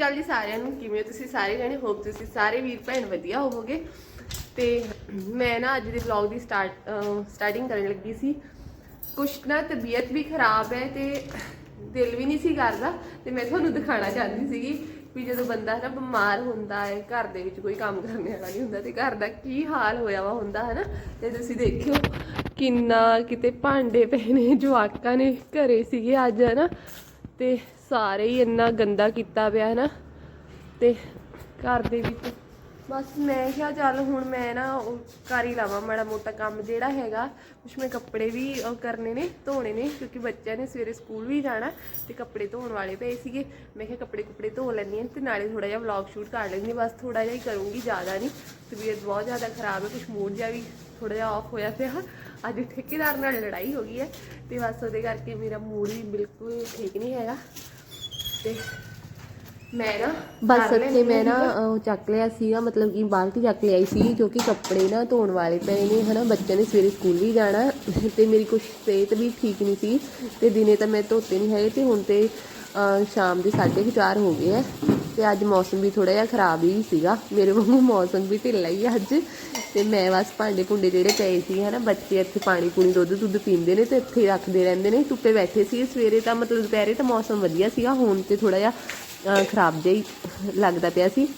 ਚੱਲ ਜੀ ਸਾਰਿਆਂ ਨੂੰ, ਕਿਵੇਂ ਹੋ ਤੁਸੀਂ ਸਾਰੇ ਜਣੇ? ਹੋਪ ਤੁਸੀਂ ਸਾਰੇ ਵੀਰ ਭੈਣ ਵਧੀਆ ਹੋਵੋਗੇ। ਤੇ ਮੈਂ ਨਾ ਅੱਜ ਦੇ ਵਲੌਗ ਦੀ ਸਟਾਰਟ ਸਟਾਰਟਿੰਗ ਕਰਨ ਲੱਗੀ ਸੀ। ਕੁਛ ਨਾ ਤਬੀਅਤ ਵੀ ਖਰਾਬ ਹੈ ਤੇ ਦਿਲ ਵੀ ਨਹੀਂ ਸੀ ਕਰਦਾ। ਤੇ ਮੈਂ ਤੁਹਾਨੂੰ ਦਿਖਾਣਾ ਚਾਹੁੰਦੀ ਸੀਗੀ ਵੀ ਜਦੋਂ ਬੰਦਾ ਨਾ ਬਿਮਾਰ ਹੁੰਦਾ ਹੈ, ਘਰ ਦੇ ਵਿੱਚ ਕੋਈ ਕੰਮ ਕਰਨ ਵਾਲਾ ਨਹੀਂ ਹੁੰਦਾ ਤੇ ਘਰ ਦਾ ਕੀ ਹਾਲ ਹੋਇਆ ਵਾ ਹੁੰਦਾ ਹੈ ਨਾ ਤੇ ਤੁਸੀਂ ਦੇਖਿਓ ਕਿੰਨਾ ਕਿਤੇ ਭਾਂਡੇ ਪਏ ਨੇ, ਜਵਾਕਾਂ ਨੇ ਘਰੇ ਸੀਗੇ ਅੱਜ ਹੈ ਨਾ ਤੇ ਸਾਰੇ ਹੀ ਇੰਨਾ ਗੰਦਾ ਕੀਤਾ ਪਿਆ ਹੈ ਨਾ। ਤੇ ਘਰ ਦੇ ਵਿੱਚ ਬਸ ਮੈਂ ਕਿਹਾ ਚੱਲ ਹੁਣ ਮੈਂ ਨਾ ਉਹ ਕਰ ਹੀ ਲਾਵਾਂ ਮਾੜਾ ਮੋਟਾ ਕੰਮ ਜਿਹੜਾ ਹੈਗਾ। ਕੁਛ ਮੈਂ ਕੱਪੜੇ ਵੀ ਉਹ ਕਰਨੇ ਨੇ, ਧੋਣੇ ਨੇ, ਕਿਉਂਕਿ ਬੱਚਿਆਂ ਨੇ ਸਵੇਰੇ ਸਕੂਲ ਵੀ ਜਾਣਾ ਤੇ ਕੱਪੜੇ ਧੋਣ ਵਾਲੇ ਪਏ ਸੀਗੇ। ਮੈਂ ਕਿਹਾ ਕੱਪੜੇ ਕੁਪੜੇ ਧੋ ਲੈਂਦੀ ਹਾਂ ਤੇ ਨਾਲੇ ਥੋੜਾ ਜਿਹਾ ਵਲੌਗ ਸ਼ੂਟ ਕਰ ਲੈਂਦੀ ਹਾਂ। ਬਸ ਥੋੜਾ ਜਿਹਾ ਹੀ ਕਰੂੰਗੀ ਜ਼ਿਆਦਾ ਨਹੀਂ। ਤਬੀਅਤ ਬਹੁਤ ਜ਼ਿਆਦਾ ਖਰਾਬ ਹੈ, ਕੁਛ ਮੂਡ ਜਿਹਾ ਵੀ ਥੋੜਾ ਜਿਹਾ ਆਫ ਹੋਇਆ ਪਿਆ। ਅੱਜ ਠੇਕੇਦਾਰ ਨਾਲ ਲੜਾਈ ਹੋ ਗਈ ਹੈ ਤੇ ਬਸ ਉਹਦੇ ਕਰਕੇ ਮੇਰਾ ਮੂਡ ਵੀ ਬਿਲਕੁਲ ਠੀਕ ਨਹੀਂ ਹੈਗਾ। ਤੇ ਮੈਂ ਨਾ ਬਸ ਇੱਥੇ ਮੈਂ ਨਾ ਹਾਂ ਉਹ ਚੱਕ ਲਿਆ ਸੀਗਾ ਮਤਲਬ ਕਿ ਬਾਲਟੀ ਚੱਕ ਲਿਆਈ ਸੀ ਜੋ ਕਿ ਕੱਪੜੇ ਨਾ ਧੋਣ ਵਾਲੇ ਪਏ ਨੇ ਹਨਾ ਬੱਚਿਆਂ ਨੇ ਸਵੇਰੇ ਸਕੂਲ ਵੀ ਜਾਣਾ ਤੇ ਮੇਰੀ ਕੁਛ ਸਿਹਤ ਵੀ ਠੀਕ ਨਹੀਂ ਸੀ ਤੇ ਦਿਨੇ ਤਾਂ ਮੈਂ ਧੋਤੇ ਨਹੀਂ ਹੈਗੇ ਤੇ ਹੁਣ ਤੇ ਸ਼ਾਮ ਦੇ 4:30 ਹੋ ਗਏ ਆ। ਤੇ ਅੱਜ ਮੌਸਮ ਵੀ ਥੋੜਾ ਜਿਹਾ ਖਰਾਬ ਹੀ ਸੀਗਾ। ਮੇਰੇ ਵਾਂਗੂ ਮੌਸਮ ਵੀ ਢਿੱਲਾ ਹੀ ਆ ਅੱਜ। ਤੇ ਮੈਂ ਬਸ ਭਾਂਡੇ ਭੁੰਡੇ ਜਿਹੜੇ ਪਏ ਸੀ, ਹਨਾ, ਬੱਚੇ ਇੱਥੇ ਪਾਣੀ ਪੂਣੀ ਦੁੱਧ ਦੁੱਧ ਪੀਂਦੇ ਨੇ ਤੇ ਇੱਥੇ ਹੀ ਰੱਖਦੇ ਰਹਿੰਦੇ ਨੇ। ਧੁੱਪੇ ਬੈਠੇ ਸੀ ਸਵੇਰੇ ਤਾਂ ਮਤਲਬ ਦੁਪਹਿਰੇ ਤਾਂ ਮੌਸਮ ਵਧੀਆ ਸੀਗਾ। ਹੁਣ ਤੇ ਥੋੜਾ ਜਿਹਾ ਖਰਾਬ ਜਿਹਾ ਹੀ ਲੱਗਦਾ ਪਿਆ ਸੀ।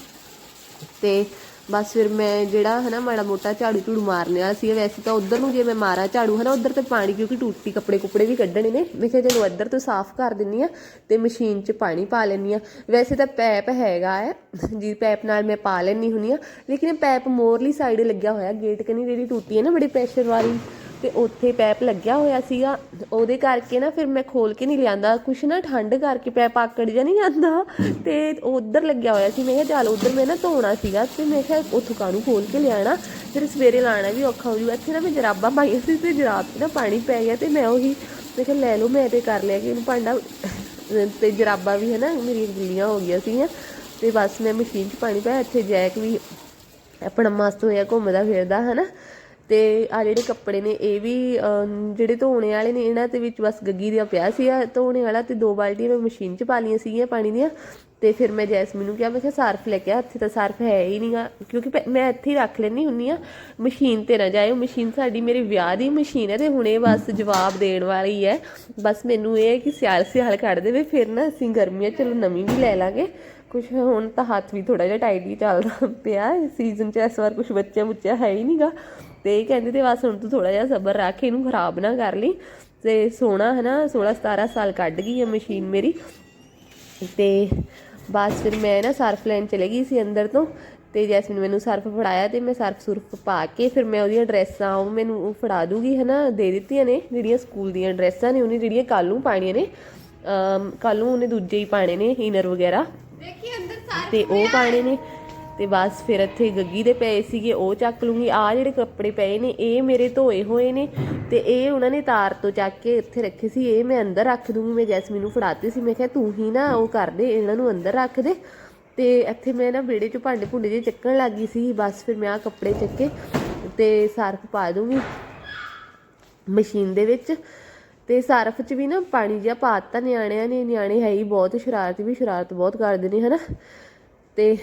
ਤੇ ਬਸ ਫਿਰ ਮੈਂ ਜਿਹੜਾ ਹਨਾ ਮਾੜਾ ਮੋਟਾ ਝਾੜੂ ਝੂੜੂ ਮਾਰਨੇ ਵਾਲਾ ਸੀ ਵੈਸੇ ਤਾਂ ਉਧਰ ਨੂੰ ਜੇ ਮੈਂ ਮਾਰਾਂ ਝਾੜੂ, ਹਨਾ ਉਧਰ ਤੇ ਪਾਣੀ ਕਿਉਂਕਿ ਟੂਟੀ ਕੱਪੜੇ ਕੁਪੜੇ ਵੀ ਕੱਢਣੇ ਨੇ। ਮੈਂ ਕਿਹਾ ਚਲੋ ਇੱਧਰ ਤੋਂ ਸਾਫ਼ ਕਰ ਦਿੰਨੀ ਆ ਤੇ ਮਸ਼ੀਨ 'ਚ ਪਾਣੀ ਪਾ ਲੈਣੀ ਆ। ਵੈਸੇ ਤਾਂ ਪੈਪ ਹੈਗਾ ਹੈ ਜੀ ਪੈਪ ਨਾਲ ਮੈਂ ਪਾ ਲੈਣੀ ਹੁੰਨੀ ਆ, ਲੇਕਿਨ ਇਹ ਪੈਪ ਮੋਰਲੀ ਸਾਈਡ ਲੱਗਿਆ ਹੋਇਆ, ਗੇਟ ਕਨੀ ਜਿਹੜੀ ਟੂਟੀ ਹੈ ਨਾ ਬੜੀ ਪ੍ਰੈਸ਼ਰ ਵਾਲੀ। ਤੇ ਉੱਥੇ ਪੈਪ ਲੱਗਿਆ ਹੋਇਆ ਸੀਗਾ। ਉਹਦੇ ਕਰਕੇ ਨਾ ਫਿਰ ਮੈਂ ਖੋਲ ਕੇ ਨਹੀਂ ਲਿਆਂਦਾ। ਕੁਛ ਨਾ ਠੰਡ ਕਰਕੇ ਪੈਪ ਆਕੜ ਜਾ ਨਹੀਂ ਜਾਂਦਾ ਤੇ ਉਧਰ ਲੱਗਿਆ ਹੋਇਆ ਸੀ। ਮੈਂ ਕਿਹਾ ਚੱਲ ਉਧਰ ਮੈਂ ਨਾ ਧੋਣਾ ਸੀਗਾ। ਤੇ ਮੈਂ ਕਿਹਾ ਉੱਥੋਂ ਕਾਹਨੂੰ ਖੋਲ ਕੇ ਲਿਆਣਾ? ਫਿਰ ਸਵੇਰੇ ਲਾਣਾ ਵੀ ਔਖਾ ਹੋ ਜੂਗਾ। ਇੱਥੇ ਨਾ ਮੈਂ ਜਰਾਬਾਂ ਪਾਈਆਂ ਸੀ ਤੇ ਜਰਾਬ 'ਚ ਨਾ ਪਾਣੀ ਪੈ ਗਿਆ ਤੇ ਮੈਂ ਉਹੀ ਮੈਂ ਕਿਹਾ, ਲੈ ਲਓ, ਮੈਂ ਤੇ ਕਰ ਲਿਆ ਕਿ ਇਹਨੂੰ ਭਾਂਡਾ। ਤੇ ਜਰਾਬਾਂ ਵੀ ਹੈ ਨਾ ਮੇਰੀਆਂ ਗਿੱਲੀਆਂ ਹੋ ਗਈਆਂ ਸੀਗੀਆਂ। ਤੇ ਬਸ ਮੈਂ ਮਸ਼ੀਨ 'ਚ ਪਾਣੀ ਪਾਇਆ। ਇੱਥੇ ਜੈਕ ਵੀ ਆਪਣਾ ਮਸਤ ਹੋਇਆ, ਘੁੰਮਦਾ ਫਿਰਦਾ, ਹਨਾ। ਤੇ ਆ ਜਿਹੜੇ ਕੱਪੜੇ ਨੇ, ਇਹ ਵੀ ਜਿਹੜੇ ਧੋਣੇ ਵਾਲੇ ਨੇ, ਇਹਨਾਂ ਦੇ ਵਿੱਚ ਬਸ ਗੱਗੀ ਦੀਆਂ ਪਿਆ ਸੀਗਾ। ਧੋਣੇ ਵਾਲਾ ਤੇ ਦੋ ਬਾਲਟੀਆਂ ਮੈਂ ਮਸ਼ੀਨ 'ਚ ਪਾ ਲਈਆਂ ਸੀਗੀਆਂ ਪਾਣੀ ਦੀਆਂ। ਤੇ ਫਿਰ ਮੈਂ ਜੈਸਮੀਨ ਨੂੰ ਕਿਹਾ, ਮੈਂ ਕਿਹਾ ਸਰਫ ਲੈ ਕੇ ਆ, ਇੱਥੇ ਤਾਂ ਸਰਫ ਹੈ ਹੀ ਨਹੀਂਗਾ ਕਿਉਂਕਿ ਪੈ- ਮੈਂ ਇੱਥੇ ਹੀ ਰੱਖ ਲੈਣੀ ਹੁੰਨੀ ਆ ਮਸ਼ੀਨ ਤੇ ਨਾ ਜਾਇਓ ਮਸ਼ੀਨ ਸਾਡੀ ਮੇਰੇ ਵਿਆਹ ਦੀ ਮਸ਼ੀਨ ਹੈ ਤੇ ਹੁਣੇ ਬਸ ਜਵਾਬ ਦੇਣ ਵਾਲੀ ਹੈ। ਬਸ ਮੈਨੂੰ ਇਹ ਹੈ ਕਿ ਸਿਆਲ ਸਿਆਲ ਕੱਢ ਦੇਵੇ, ਫਿਰ ਨਾ ਅਸੀਂ ਗਰਮੀਆਂ ਚਲੋ ਨਵੀਂ ਵੀ ਲੈ ਲਾਂਗੇ। ਕੁਝ ਹੁਣ ਤਾਂ ਹੱਥ ਵੀ ਥੋੜਾ ਜਿਹਾ ਟਾਈਟ ਹੀ ਚੱਲਦਾ ਪਿਆ ਸੀਜ਼ਨ 'ਚ ਇਸ ਵਾਰ ਕੁਝ ਬੱਚਿਆਂ ਬੁੱਚਿਆ ਹੈ ਹੀ ਨਹੀਂਗਾ ਤੇ ਕਹਿੰਦੇ ਤੇ ਬਸ ਹੁਣ ਤੂੰ ਥੋੜਾ ਜਿਹਾ ਸਬਰ ਰੱਖ ਇਹਨੂੰ ਖਰਾਬ ਨਾ ਕਰ ਲਈ। ਤੇ ਹੈ ਨਾ 16 17 ਸਾਲ ਕੱਢ ਗਈ ਹੈ ਮਸ਼ੀਨ ਮੇਰੀ। ਤੇ ਬਸ ਫਿਰ ਮੈਂ ਨਾ ਸਰਫ ਲੈਣ ਚਲੇ ਗਈ ਸੀ ਅੰਦਰ ਤੋਂ। ਤੇ ਜੈਸਮੀਨ ਮੈਨੂੰ ਸਰਫ ਫੜਾਇਆ ਤੇ ਮੈਂ ਸਰਫ ਸੁਰਫ ਪਾ ਕੇ ਫਿਰ ਮੈਂ ਉਹਦੀਆਂ ਡਰੈਸਾਂ ਉਹ ਮੈਨੂੰ ਉਹ ਫੜਾ ਦੂਗੀ ਹਨਾ ਦੇ ਦਿੱਤੀਆਂ ਨੇ ਜਿਹੜੀਆਂ ਸਕੂਲ ਦੀਆਂ ਡਰੈਸਾਂ ਨੇ ਉਹਨੇ ਜਿਹੜੀਆਂ ਕੱਲ ਨੂੰ ਪਾਣੀਆਂ ਨੇ। ਕੱਲ ਨੂੰ ਉਹਨੇ ਦੂਜੇ ਹੀ ਪਾਣੇ ਨੇ ਇਨਰ ਵਗੈਰਾ। ਦੇਖੀ ਅੰਦਰ ਸਾਰੇ ਤੇ ਉਹ ਪਾਣੇ ਨੇ। ਤੇ ਬਸ ਫਿਰ ਇੱਥੇ ਗੱਗੀ ਦੇ ਪਏ ਸੀਗੇ, ਉਹ ਚੱਕ ਲੂੰਗੀ। ਆ ਜਿਹੜੇ ਕੱਪੜੇ ਪਏ ਨੇ, ਇਹ ਮੇਰੇ ਧੋਏ ਹੋਏ ਨੇ ਤੇ ਇਹ ਉਹਨਾਂ ਨੇ ਤਾਰ ਤੋਂ ਚੱਕ ਕੇ ਇੱਥੇ ਰੱਖੇ ਸੀ। ਇਹ ਮੈਂ ਅੰਦਰ ਰੱਖ ਦੂੰਗੀ, ਮੈਂ ਜੈਸਮੀਨ ਨੂੰ ਫੜਾਤੇ ਸੀ। ਮੈਂ ਕਿਹਾ, ਤੂੰ ਹੀ ਨਾ ਉਹ ਕਰ ਦੇ, ਇਹਨਾਂ ਨੂੰ ਅੰਦਰ ਰੱਖ ਦੇ। ਤੇ ਇੱਥੇ ਮੈਂ ਨਾ ਵਿਹੜੇ 'ਚ ਭਾਂਡੇ ਭੁੰਡੇ ਜੇ ਚੱਕਣ ਲੱਗੀ ਸੀ। ਬਸ ਫਿਰ ਮੈਂ ਆ ਕੱਪੜੇ ਚੱਕੇ ਤੇ ਸਰਫ ਪਾ ਦੂੰਗੀ ਮਸ਼ੀਨ ਦੇ ਵਿੱਚ। ਤੇ ਸਰਫ 'ਚ ਵੀ ਨਾ ਪਾਣੀ ਜਿਹਾ ਪਾਤਾ ਨਿਆਣਿਆਂ ਨੇ। ਨਿਆਣੇ ਹੈ ਹੀ ਬਹੁਤ, ਸ਼ਰਾਰਤੀ ਵੀ ਸ਼ਰਾਰਤ ਬਹੁਤ ਕਰਦੇ ਨੇ, ਹਨਾ? ਤੇ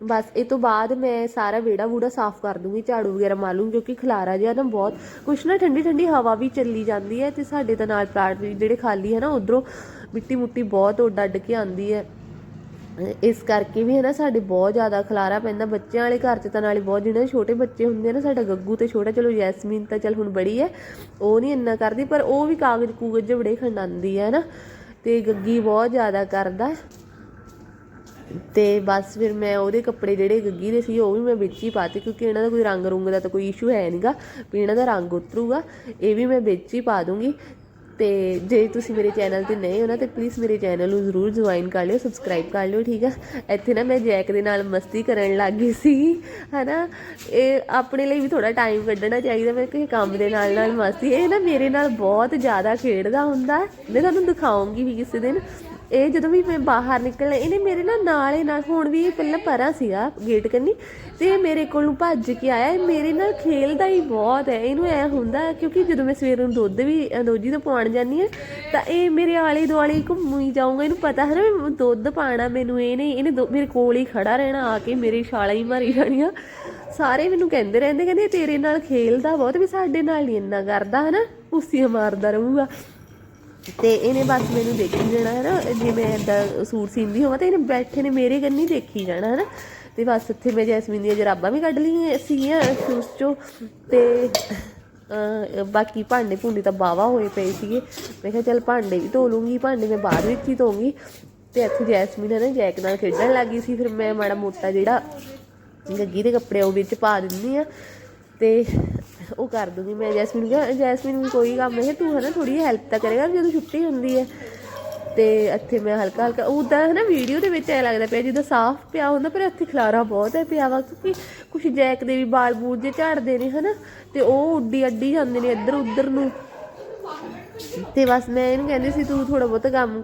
ਬਸ, ਇਹ ਤੋਂ ਬਾਅਦ ਮੈਂ ਸਾਰਾ ਵਿਹੜਾ ਵੂੜਾ ਸਾਫ਼ ਕਰ ਦੂੰਗੀ, ਝਾੜੂ ਵਗੈਰਾ ਮਾਰ ਲੂੰਗੀ, ਕਿਉਂਕਿ ਖਲਾਰਾ ਜਿਹਾ ਨਾ ਬਹੁਤ, ਕੁਛ ਨਾ ਠੰਡੀ ਠੰਡੀ ਹਵਾ ਵੀ ਚੱਲੀ ਜਾਂਦੀ ਹੈ ਤੇ ਸਾਡੇ ਤਾਂ ਨਾਲ ਪਲਾਟ ਵੀ ਜਿਹੜੇ ਖਾਲੀ ਹੈ ਨਾ, ਉਧਰੋਂ ਮਿੱਟੀ ਮੁੱਟੀ ਬਹੁਤ ਉੱਡ ਅੱਡ ਕੇ ਆਉਂਦੀ ਹੈ। ਇਸ ਕਰਕੇ ਵੀ ਹੈ ਨਾ, ਸਾਡੇ ਬਹੁਤ ਜ਼ਿਆਦਾ ਖਲਾਰਾ ਪੈਂਦਾ, ਬੱਚਿਆਂ ਵਾਲੇ ਘਰ 'ਚ ਤਾਂ ਨਾਲੇ ਬਹੁਤ ਜਿਹੜੇ ਛੋਟੇ ਬੱਚੇ ਹੁੰਦੇ ਆ ਨਾ, ਸਾਡਾ ਗੱਗੂ ਤੇ ਛੋਟਾ, ਚਲੋ ਯੈਸਮੀਨ ਤਾਂ ਚਲ ਹੁਣ ਬੜੀ ਹੈ, ਉਹ ਨਹੀਂ ਇੰਨਾ ਕਰਦੀ, ਪਰ ਉਹ ਵੀ ਕਾਗਜ਼ ਕੂਗਜ਼ ਜਿਹੇ ਬੜੇ ਖੰਡਾਉਂਦੀ ਹੈ ਨਾ, ਤੇ ਗੱਗੀ ਬਹੁਤ ਜ਼ਿਆਦਾ ਕਰਦਾ। ਤੇ ਬਸ ਫਿਰ ਮੈਂ ਉਹਦੇ ਕੱਪੜੇ ਜਿਹੜੇ ਗੱਗੀ ਦੇ ਸੀ, ਉਹ ਵੀ ਮੈਂ ਵਿੱਚ ਹੀ ਪਾਤੇ, ਕਿਉਂਕਿ ਇਹਨਾਂ ਦਾ ਕੋਈ ਰੰਗ ਰੁੰਗ ਦਾ ਤਾਂ ਕੋਈ ਇਸ਼ੂ ਹੈ ਨਹੀਂਗਾ ਵੀ ਇਹਨਾਂ ਦਾ ਰੰਗ ਉਤਰੂਗਾ, ਇਹ ਵੀ ਮੈਂ ਵਿੱਚ ਹੀ ਪਾ ਦੂੰਗੀ। ਤੇ ਜੇ ਤੁਸੀਂ ਮੇਰੇ ਚੈਨਲ ਤੇ ਨਏ ਹੋ ਨਾ, ਤੇ ਪਲੀਜ਼ ਮੇਰੇ ਚੈਨਲ ਨੂੰ ਜ਼ਰੂਰ ਜੁਆਇਨ ਕਰ ਲਿਓ ਸਬਸਕ੍ਰਾਈਬ ਕਰ ਲਿਓ, ਠੀਕ ਆ? ਇੱਥੇ ਨਾ ਮੈਂ ਜੈਕ ਦੇ ਨਾਲ ਮਸਤੀ ਕਰਨ ਲੱਗ ਗਈ ਸੀ, ਹਨਾ? ਇਹ ਆਪਣੇ ਲਈ ਵੀ ਥੋੜਾ ਟਾਈਮ ਕੱਢਣਾ ਚਾਹੀਦਾ ਮੈਂ ਕਿਸੇ ਕੰਮ ਦੇ ਨਾਲ ਨਾਲ ਮਸਤੀ। ਇਹ ਨਾ ਮੇਰੇ ਨਾਲ ਬਹੁਤ ਜ਼ਿਆਦਾ ਖੇਡਦਾ ਹੁੰਦਾ, ਮੈਂ ਤੁਹਾਨੂੰ ਦਿਖਾਉਂਗੀ ਵੀ ਕਿਸੇ ਦਿਨ। ਇਹ ਜਦੋਂ ਵੀ ਮੈਂ ਬਾਹਰ ਨਿਕਲਣਾ ਇਹਨੇ ਮੇਰੇ ਨਾਲ ਨਾਲੇ ਨਾਲ ਹੁਣ ਵੀ ਪਹਿਲਾਂ ਪਰਾਂ ਸੀਗਾ ਗੇਟ ਕੰਨੀ ਤੇ ਇਹ ਮੇਰੇ ਕੋਲ ਨੂੰ ਭੱਜ ਕੇ ਆਇਆ ਇਹ ਮੇਰੇ ਨਾਲ ਖੇਲਦਾ ਹੀ ਬਹੁਤ ਹੈ। ਇਹਨੂੰ ਐ ਹੁੰਦਾ ਕਿਉਂਕਿ ਜਦੋਂ ਮੈਂ ਸਵੇਰ ਨੂੰ ਦੁੱਧ ਵੀ ਅ, ਦੋਜੀ ਤੋਂ ਪਾਉਣ ਜਾਂਦੀ ਹਾਂ ਤਾਂ ਇਹ ਮੇਰੇ ਆਲੇ ਦੁਆਲੇ ਘੁੰਮੀ ਜਾਊਗਾ। ਇਹਨੂੰ ਪਤਾ ਹੈ ਨਾ ਵੀ ਦੁੱਧ ਪਾਣਾ ਮੈਨੂੰ ਇਹ ਨਹੀਂ ਇਹਨੇ ਦੋ- ਮੇਰੇ ਕੋਲ ਹੀ ਖੜਾ ਰਹਿਣਾ ਆ ਕੇ ਮੇਰੇ ਛਾਲਾਂ ਹੀ ਮਾਰੀ ਜਾਣੀਆਂ। ਸਾਰੇ ਮੈਨੂੰ ਕਹਿੰਦੇ ਰਹਿੰਦੇ ਕਹਿੰਦੇ ਇਹ ਤੇਰੇ ਨਾਲ ਖੇਲਦਾ ਬਹੁਤ ਵੀ ਸਾਡੇ ਨਾਲ ਨਹੀਂ ਇੰਨਾ ਕਰਦਾ ਹਨਾ? ਉਸੀਆਂ ਮਾਰਦਾ ਰਹੂਗਾ। ਤੇ ਇਹਨੇ ਬਸ ਮੈਨੂੰ ਦੇਖੀ ਜਾਣਾ ਹੈ ਨਾ ਜੇ ਮੈਂ ਏਦਾਂ ਸੂਟ ਸੀਂਦੀ ਹੋਵਾਂ ਤੇ ਇਹਨੇ ਬੈਠੇ ਨੇ ਮੇਰੇ ਕੰਨੀ ਦੇਖੀ ਜਾਣਾ ਹੈ ਨਾ ਤੇ ਬਸ ਉੱਥੇ ਮੈਂ ਜੈਸਮੀਨ ਦੀਆਂ ਜਰਾਬਾਂ ਵੀ ਕੱਢ ਲਈਆਂ ਸੀਗੀਆਂ ਸ਼ੂਜ਼ ਚੋਂ। ਤੇ ਬਾਕੀ ਭਾਂਡੇ ਭੁੰਡੇ ਤਾਂ ਬਾਵਾ ਹੋਏ ਪਏ ਸੀਗੇ। ਮੈਂ ਕਿਹਾ ਚੱਲ ਭਾਂਡੇ ਵੀ ਧੋ ਲੂੰਗੀ, ਭਾਂਡੇ ਮੈਂ ਬਾਅਦ ਵਿੱਚ ਹੀ ਧੋਉਂਗੀ ਤੇ ਇੱਥੇ ਜੈਸਮੀਨ ਹੈ ਨਾ ਜੈਕ ਨਾਲ ਖੇਡਣ ਲੱਗੀ ਸੀ, ਫਿਰ ਮੈਂ ਮਾੜਾ ਮੋਟਾ ਜਿਹੜਾ ਗੱਗੀ ਦੇ ਕੱਪੜੇ ਉਹ ਵਿੱਚ ਪਾ ਦਿੰਦੀ ਆ ਤੇ ਉਹ ਕਰ ਦੂੰਗੀ ਮੈਂ ਜੈਸਮੀਨ ਨੂੰ ਕਿਹਾ, ਜੈਸਮੀਨ ਵੀ ਕੋਈ ਕੰਮ ਨਹੀਂ, ਤੂੰ ਹਨਾ ਥੋੜੀ ਹੈਲਪ ਤਾਂ ਕਰੇਗਾ ਜਦੋਂ ਛੁੱਟੀ ਹੁੰਦੀ ਹੈ। ਤੇ ਇੱਥੇ ਮੈਂ ਹਲਕਾ ਹਲਕਾ ਉਦਾਂ ਹੈ ਨਾ ਵੀਡੀਓ ਦੇ ਵਿੱਚ ਐ ਲੱਗਦਾ ਪਿਆ ਜਿੱਦਾਂ ਸਾਫ਼ ਪਿਆ ਹੁੰਦਾ, ਪਰ ਇੱਥੇ ਖਲਾਰਾ ਬਹੁਤ ਹੈ ਪਿਆ ਵਾ, ਕਿਉਂਕਿ ਕੁਝ ਜੈਕ ਦੇ ਵੀ ਬਾਲ ਬੂਲ ਜੇ ਝਾੜਦੇ ਨੇ ਹਨਾ, ਤੇ ਉਹ ਉੱਡੀ ਅੱਡੀ ਜਾਂਦੇ ਨੇ ਇੱਧਰ ਉੱਧਰ ਨੂੰ। ਤੇ ਬਸ ਮੈਂ ਇਹਨੂੰ ਕਹਿੰਦੀ ਸੀ, ਤੂੰ ਥੋੜਾ ਬਹੁਤ ਕੰਮ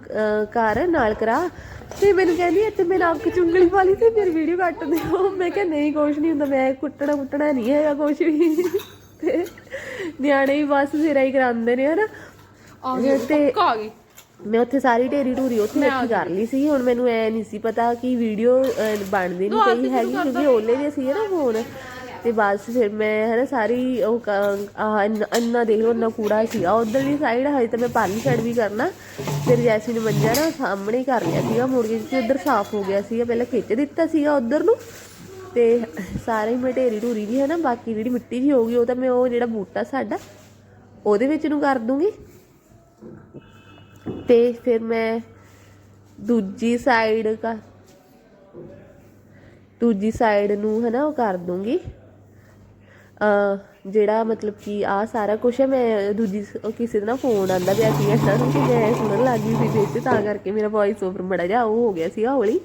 ਕਰ, ਨਾਲ ਕਰਾ। ਤੇ ਮੈਨੂੰ ਕਹਿੰਦੀ, ਇੱਥੇ ਮੈਂ ਨੱਕ ਚੁੰਗਲੀ ਵਾਲੀ ਤੇ ਮੇਰੀ ਵੀਡੀਓ ਕੱਟ ਦਿਓ। ਮੈਂ ਕਿਹਾ, ਨਹੀਂ, ਕੁਛ ਨਹੀਂ ਹੁੰਦਾ, ਮੈਂ ਕੁੱਟਣਾ ਕੁੱਟਣਾ ਨਹੀਂ ਹੈਗਾ ਕੁਛ ਵੀ। ਤੇ ਨਿਆਣੇ ਵੀ ਬਸ ਸਿਰਾ ਹੀ ਕਰਾਉਂਦੇ ਨੇ ਹਨਾ? ਆ ਗਈ ਤੇ ਪੱਕਾ ਆ ਗਈ ਮੈਂ ਉੱਥੇ ਸਾਰੀ ਢੇਰੀ ਢੂਰੀ ਉੱਥੇ ਰੱਖੀ ਕਰ ਲਈ ਸੀ ਹੁਣ ਮੈਨੂੰ ਐ ਨਹੀਂ ਸੀ ਪਤਾ ਕਿ ਵੀਡੀਓ ਬਣਦੀ ਨਹੀਂ ਪਈ ਹੈਗੀ ਕਿਉਂਕਿ ਓਲੇ ਦੇ ਸੀ ਨਾ ਫੋਨ। ਤੇ ਬਸ ਫਿਰ ਮੈਂ ਹਨਾ ਸਾਰੀ ਉਹ ਇੰਨਾ ਦੇਖ ਲਓ ਇੰਨਾ ਕੂੜਾ ਸੀਗਾ ਉਧਰਲੀ ਸਾਈਡ ਹਜੇ ਤਾਂ ਮੈਂ ਪਾਲੀ ਸਾਈਡ ਵੀ ਕਰਨਾ। ਫਿਰ ਜੈਸੀ ਨੇ ਮੰਜਾ ਨਾ ਸਾਹਮਣੇ ਹੀ ਕਰ ਲਿਆ ਸੀਗਾ ਮੁੜ ਕੇ ਉਧਰ ਸਾਫ਼ ਹੋ ਗਿਆ ਸੀਗਾ। ਪਹਿਲਾਂ ਖਿੱਚ ਦਿੱਤਾ ਸੀਗਾ ਉਧਰ ਨੂੰ। ਤੇ ਸਾਰੇ ਮੈਂ ਢੇਰੀ ਢੂਰੀ ਵੀ ਹੈ ਨਾ, ਬਾਕੀ ਜਿਹੜੀ ਮਿੱਟੀ ਜੀ ਹੋਊਗੀ, ਉਹ ਤਾਂ ਮੈਂ ਉਹ ਜਿਹੜਾ ਬੂਟਾ ਸਾਡਾ, ਉਹਦੇ ਵਿੱਚ ਨੂੰ ਕਰ ਦੂੰਗੀ। ਤੇ ਫਿਰ ਮੈਂ ਦੂਜੀ ਸਾਈਡ ਕਾ, ਦੂਜੀ ਸਾਈਡ ਨੂੰ ਹਨਾ ਉਹ ਕਰ ਦੂੰਗੀ। ਜਿਹੜਾ ਮਤਲਬ ਕਿ ਆ ਸਾਰਾ ਕੁਝ ਹੈ, ਮੈਂ ਦੂਜੀ ਕਿਸੇ ਦਾ ਫੋਨ ਆਂਦਾ ਪਿਆ ਸੀ ਇਹਨਾਂ ਕਿ ਮੈਂ ਸੁਣਨ ਲੱਗੀ ਸੀ ਵਿੱਚ ਤਾਂ ਕਰਕੇ ਮੇਰਾ ਵੌਇਸ ਓਵਰ ਮੜਾ ਜਾ ਉਹ ਹੋ ਗਿਆ ਸੀਗਾ ਹੌਲੀ।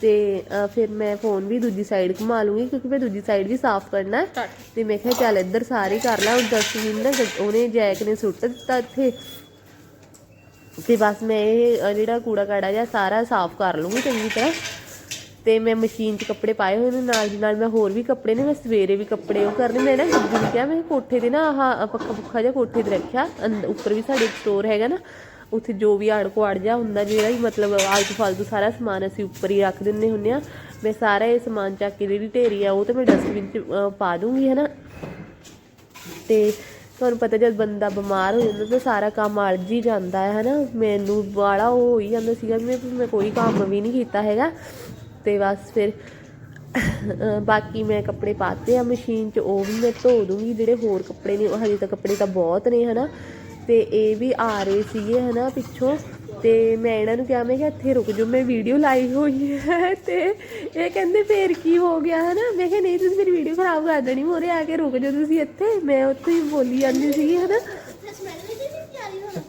ਤੇ ਫਿਰ ਮੈਂ ਫੋਨ ਵੀ ਦੂਜੀ ਸਾਈਡ ਘੁਮਾ ਲੂੰਗੀ ਕਿਉਂਕਿ ਮੈਂ ਦੂਜੀ ਸਾਈਡ ਵੀ ਸਾਫ਼ ਕਰਨਾ। ਤੇ ਮੈਂ ਕਿਹਾ ਚੱਲ ਇੱਧਰ ਸਾਰੇ ਕਰ ਲਾ ਹੁਣ ਡਸਟਬਿਨ ਨਾ ਉਹਨੇ ਜੈਕ ਨੇ ਸੁੱਟ ਦਿੱਤਾ ਇੱਥੇ। ਤੇ ਬਸ ਮੈਂ ਇਹ ਜਿਹੜਾ ਕੂੜਾ ਕਾੜਾ ਜਿਹਾ ਸਾਰਾ ਸਾਫ਼ ਕਰ ਲੂੰਗੀ ਚੰਗੀ ਤਰ੍ਹਾਂ। ਤੇ ਮੈਂ ਮਸ਼ੀਨ 'ਚ ਕੱਪੜੇ ਪਾਏ ਹੋਏ ਨੇ ਨਾਲ ਦੀ ਨਾਲ ਮੈਂ ਹੋਰ ਵੀ ਕੱਪੜੇ ਨੇ ਮੈਂ ਸਵੇਰੇ ਵੀ ਕੱਪੜੇ ਉਹ ਕਰਨੇ ਮੈਂ ਨਾ ਗੱਡੀ ਨੂੰ ਕਿਹਾ ਮੈਂ ਕੋਠੇ ਤੇ ਨਾ ਆਹ ਪੱਖਾ ਪੁੱਖਾ ਜਿਹਾ ਕੋਠੇ ਤੇ ਰੱਖਿਆ ਉੱਪਰ ਵੀ ਸਾਡੇ ਸਟੋਰ ਹੈਗਾ ਨਾ। ਉੱਥੇ ਜੋ ਵੀ ਆੜ ਕੁਆੜ ਜਾ ਹੁੰਦਾ ਜਿਹੜਾ ਵੀ ਮਤਲਬ ਆਲਤੂ ਫਾਲਤੂ ਸਾਰਾ ਸਮਾਨ ਅਸੀਂ ਉੱਪਰ ਹੀ ਰੱਖ ਦਿੰਨੇ ਹੁੰਨੇ ਆ ਮੈਂ ਸਾਰਾ ਇਹ ਸਮਾਨ ਚੱਕ ਕੇ ਜਿਹੜੀ ਢੇਰੀ ਆ ਉਹ ਤੇ ਮੈਂ ਡਸਟਬਿਨ 'ਚ ਪਾ ਦੂੰਗੀ ਹੈ ਨਾ ਤੇ ਤੁਹਾਨੂੰ ਪਤਾ ਜਦ ਬੰਦਾ ਬਿਮਾਰ ਹੋ ਜਾਂਦਾ ਤਾਂ ਸਾਰਾ ਕੰਮ ਅਲਝ ਹੀ ਜਾਂਦਾ ਹੈ, ਹਨਾ। ਮੈਨੂੰ ਬਾਲਾ ਉਹ ਹੋ ਹੀ ਜਾਂਦਾ ਸੀਗਾ ਵੀ ਮੈਂ ਮੈਂ ਕੋਈ ਕੰਮ ਵੀ ਨਹੀਂ ਕੀਤਾ ਹੈਗਾ। ਤੇ ਬਸ ਫਿਰ ਬਾਕੀ ਮੈਂ ਕੱਪੜੇ ਪਾਤੇ ਆ ਮਸ਼ੀਨ 'ਚ, ਉਹ ਵੀ ਮੈਂ ਧੋ ਦੂੰਗੀ। ਜਿਹੜੇ ਹੋਰ ਕੱਪੜੇ ਨੇ ਹਜੇ ਤਾਂ ਕੱਪੜੇ ਤਾਂ ਬਹੁਤ ਨੇ, ਹਨਾ। ਤੇ ਇਹ ਵੀ ਆ ਰਹੇ ਸੀਗੇ, ਹਨਾ, ਪਿੱਛੋਂ। ਤੇ ਮੈਂ ਇਹਨਾਂ ਨੂੰ ਕਿਹਾ, ਮੈਂ ਕਿ ਇੱਥੇ ਰੁਕ ਜਾਓ, ਮੈਂ ਵੀਡੀਓ ਲਾਈ ਹੋਈ ਹੈ ਤੇ ਇਹ ਕਹਿੰਦੇ, ਫੇਰ ਕੀ ਹੋ ਗਿਆ, ਹਨਾ? ਮੈਂ ਕਿਹਾ, ਨਹੀਂ, ਤੁਸੀਂ ਮੇਰੀ ਵੀਡੀਓ ਖਰਾਬ ਕਰ ਦੇਣੀ ਮੋਰੇ ਆ ਕੇ ਰੁਕ ਜਾਓ ਤੁਸੀਂ ਇੱਥੇ। ਮੈਂ ਉੱਥੇ ਹੀ ਬੋਲੀ ਜਾਂਦੀ ਸੀਗੀ, ਹਨਾ।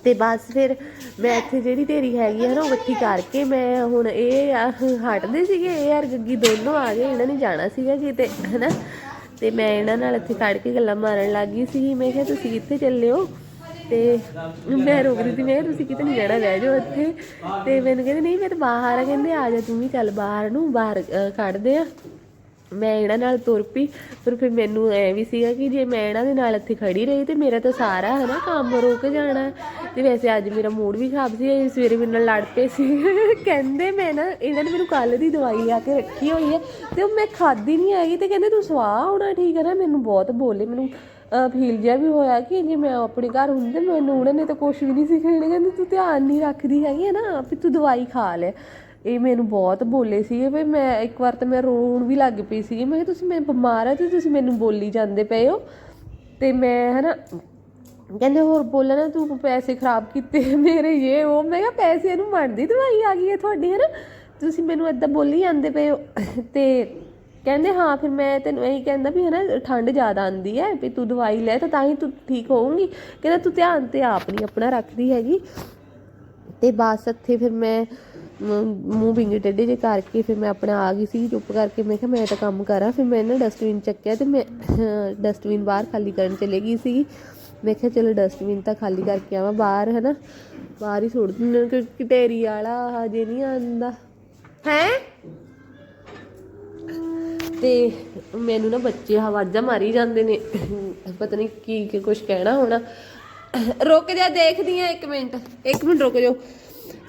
ਤੇ ਬਸ ਫਿਰ ਮੈਂ ਇੱਥੇ ਜਿਹੜੀ ਢੇਰੀ ਹੈਗੀ ਹੈ ਨਾ ਉਹ ਇਕੱਠੀ ਕਰਕੇ ਮੈਂ ਹੁਣ ਇਹ ਹਟਦੇ ਸੀਗੇ, ਇਹ ਯਾਰ ਗੱਗੀ ਦੋਨੋਂ ਆ ਗਏ, ਇਹਨਾਂ ਨੇ ਜਾਣਾ ਸੀਗਾ ਕਿਤੇ, ਹਨਾ। ਤੇ ਮੈਂ ਇਹਨਾਂ ਨਾਲ ਇੱਥੇ ਖੜ ਕੇ ਗੱਲਾਂ ਮਾਰਨ ਲੱਗ ਗਈ ਸੀ ਮੈਂ ਕਿਹਾ, ਤੁਸੀਂ ਕਿੱਥੇ ਚੱਲੇ ਹੋ? ਤੇ ਮੈਂ ਰੁਕ ਰਹੀ ਮੈਂ ਕਿਹਾ ਤੁਸੀਂ ਕਿਤੇ ਨਹੀਂ ਜਾਣਾ ਰਹਿ ਜਾਓ ਇੱਥੇ। ਤੇ ਮੈਨੂੰ ਕਹਿੰਦੇ, ਨਹੀਂ, ਮੈਂ ਤਾਂ ਬਾਹਰ ਆ। ਕਹਿੰਦੇ, ਆ ਜਾ, ਤੂੰ ਵੀ ਚੱਲ ਬਾਹਰ ਨੂੰ, ਬਾਹਰ ਕੱਢਦੇ ਆ। ਮੈਂ ਇਹਨਾਂ ਨਾਲ ਤੁਰ ਪਈ, ਪਰ ਫਿਰ ਮੈਨੂੰ ਐ ਵੀ ਸੀਗਾ ਕਿ ਜੇ ਮੈਂ ਇਹਨਾਂ ਦੇ ਨਾਲ ਇੱਥੇ ਖੜੀ ਰਹੀ, ਤੇ ਮੇਰਾ ਤਾਂ ਸਾਰਾ ਹੈ ਨਾ ਕੰਮ ਰੁਕ ਜਾਣਾ। ਤੇ ਵੈਸੇ ਅੱਜ ਮੇਰਾ ਮੂਡ ਵੀ ਖਰਾਬ ਸੀ ਸਵੇਰੇ ਮੇਰੇ ਨਾਲ ਲੜ ਪਏ ਸੀ। ਕਹਿੰਦੇ, ਮੈਂ ਨਾ, ਇਹਨਾਂ ਨੇ ਮੈਨੂੰ ਕੱਲ ਦੀ ਦਵਾਈ ਆ ਕੇ ਰੱਖੀ ਹੋਈ ਹੈ ਤੇ ਉਹ ਮੈਂ ਖਾਦੀ ਨਹੀਂ ਹੈਗੀ, ਤੇ ਕਹਿੰਦੇ, ਤੂੰ ਸਵਾਹ ਹੋਣਾ ਠੀਕ ਹੈ ਨਾ? ਮੈਨੂੰ ਬਹੁਤ ਬੋਲੇ, ਮੈਨੂੰ ਫੀਲ ਜਿਹਾ ਵੀ ਹੋਇਆ ਕਿ ਜੇ ਮੈਂ ਆਪਣੇ ਘਰ ਹੁੰਦੀ ਤੇ ਮੈਨੂੰ ਉਹਨਾਂ ਨੇ ਤਾਂ ਕੁਝ ਵੀ ਨਹੀਂ ਸਿਖਾਉਣਾ। ਕਹਿੰਦੇ, ਤੂੰ ਧਿਆਨ ਨਹੀਂ ਰੱਖਦੀ ਹੈਗੀ ਹੈ ਨਾ ਵੀ ਤੂੰ ਦਵਾਈ ਖਾ ਲੈ। ਇਹ ਮੈਨੂੰ ਬਹੁਤ ਬੋਲੇ ਸੀਗੇ। ਵੀ ਮੈਂ ਇੱਕ ਵਾਰ ਤਾਂ ਮੈਂ ਰੋਣ ਵੀ ਲੱਗ ਪਈ ਸੀਗੀ। ਮੈਂ ਕਿਹਾ, ਤੁਸੀਂ ਮੈਂ ਬਿਮਾਰ ਆ ਤੇ ਤੁਸੀਂ ਮੈਨੂੰ ਬੋਲੀ ਜਾਂਦੇ ਪਏ ਹੋ। ਤੇ ਮੈਂ ਹਨਾ ਕਹਿੰਦੇ, ਹੋਰ ਬੋਲਣਾ ਤੂੰ ਪੈਸੇ ਖਰਾਬ ਕੀਤੇ ਮੇਰੇ ਇਹ ਉਹ ਮੈਂ ਕਿਹਾ ਪੈਸੇ ਨੂੰ ਮੰਨਦੀ, ਦਵਾਈ ਆ ਗਈ ਹੈ ਤੁਹਾਡੀ ਹਨਾ। ਤੁਸੀਂ ਮੈਨੂੰ ਏਦਾਂ ਬੋਲੀ ਜਾਂਦੇ ਪਏ ਹੋ। ਤੇ ਕਹਿੰਦੇ, ਹਾਂ, ਫਿਰ ਮੈਂ ਤੈਨੂੰ ਇਹੀ ਕਹਿੰਦਾ ਵੀ ਹਨਾ, ਠੰਡ ਜ਼ਿਆਦਾ ਆਂਦੀ ਹੈ, ਵੀ ਤੂੰ ਦਵਾਈ ਲੈ ਤਾਂ ਤਾਂ ਹੀ ਤੂੰ ਠੀਕ ਹੋਊਂਗੀ। ਕਹਿੰਦਾ, ਤੂੰ ਧਿਆਨ ਤੇ ਆਪ ਨਹੀਂ ਆਪਣਾ ਰੱਖਦੀ ਹੈਗੀ। ਤੇ ਬਸ ਇੱਥੇ ਫਿਰ ਮੈਂ ਮੂੰਹ ਵਿੰਗੇ ਟੇਢੇ ਜੇ ਕਰਕੇ ਫਿਰ ਮੈਂ ਆਪਣਾ ਆ ਗਈ ਸੀ, ਚੁੱਪ ਕਰਕੇ ਮੈਂ ਕਿਹਾ, ਮੈਂ ਤਾਂ ਕੰਮ ਕਰਾਂ। ਫਿਰ ਮੈਂ ਨਾ ਡਸਟਬਿਨ ਚੱਕਿਆ ਤੇ ਮੈਂ, ਡਸਟਬਿਨ ਬਾਹਰ ਖਾਲੀ ਕਰਨ ਚਲੇ ਗਈ ਸੀ। ਮੈਂ ਕਿਹਾ, ਚਲੋ ਡਸਟਬਿਨ ਤਾਂ ਖਾਲੀ ਕਰਕੇ ਆਵਾਂ ਬਾਹਰ, ਹਨਾ? ਬਾਹਰ ਹੀ ਸੁੱਟ ਦਿੰਦੇ ਕਿਉਂਕਿ ਢੇਰੀ ਵਾਲਾ ਹਜੇ ਨਹੀਂ ਆਂਦਾ ਹੈ? ਤੇ ਮੈਨੂੰ ਨਾ ਬੱਚੇ ਆਵਾਜ਼ਾਂ ਮਾਰੀ ਜਾਂਦੇ ਨੇ। ਪਤਾ ਨਹੀਂ ਕੀ ਕੀ ਕੁਝ ਕਹਿਣਾ ਹੋਣਾ। ਰੁਕ ਜਾ, ਦੇਖਦੀ ਆ ਇੱਕ ਮਿੰਟ। ਇੱਕ ਮਿੰਟ ਰੁਕ ਜਾਓ।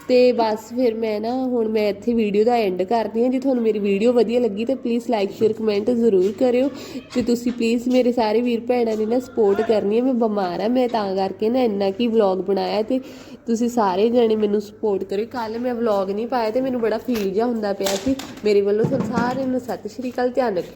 ਤੇ ਬਸ ਫਿਰ ਮੈਂ ਨਾ ਹੁਣ ਮੈਂ ਇੱਥੇ ਵੀਡੀਓ ਦਾ ਐਂਡ ਕਰਦੀ ਹਾਂ। ਜੇ ਤੁਹਾਨੂੰ ਮੇਰੀ ਵੀਡੀਓ ਵਧੀਆ ਲੱਗੀ ਤਾਂ ਪਲੀਜ਼ ਲਾਈਕ ਸ਼ੇਅਰ ਕਮੈਂਟ ਜ਼ਰੂਰ ਕਰਿਓ। ਤੇ ਤੁਸੀਂ ਪਲੀਜ਼ ਮੇਰੇ ਸਾਰੇ ਵੀਰ ਭੈਣਾਂ ਨੇ ਨਾ ਸਪੋਰਟ ਕਰਨੀ ਹੈ। ਮੈਂ ਬਿਮਾਰ ਆ ਮੈਂ ਤਾਂ ਕਰਕੇ ਨਾ ਇੰਨਾ ਕੀ ਵਲੌਗ ਬਣਾਇਆ ਤੇ ਤੁਸੀਂ ਸਾਰੇ ਜਣੇ ਮੈਨੂੰ ਸਪੋਰਟ ਕਰਿਓ। ਕੱਲ ਮੈਂ ਵਲੌਗ ਨਹੀਂ ਪਾਇਆ ਤੇ ਮੈਨੂੰ ਬੜਾ ਫੀਲ ਜਿਹਾ ਹੁੰਦਾ ਪਿਆ ਸੀ। ਮੇਰੇ ਵੱਲੋਂ ਤੁਹਾਨੂੰ ਸਾਰਿਆਂ ਨੂੰ ਸਤਿ ਸ਼੍ਰੀ ਅਕਾਲ, ਧਿਆਨ ਰੱਖਿਓ।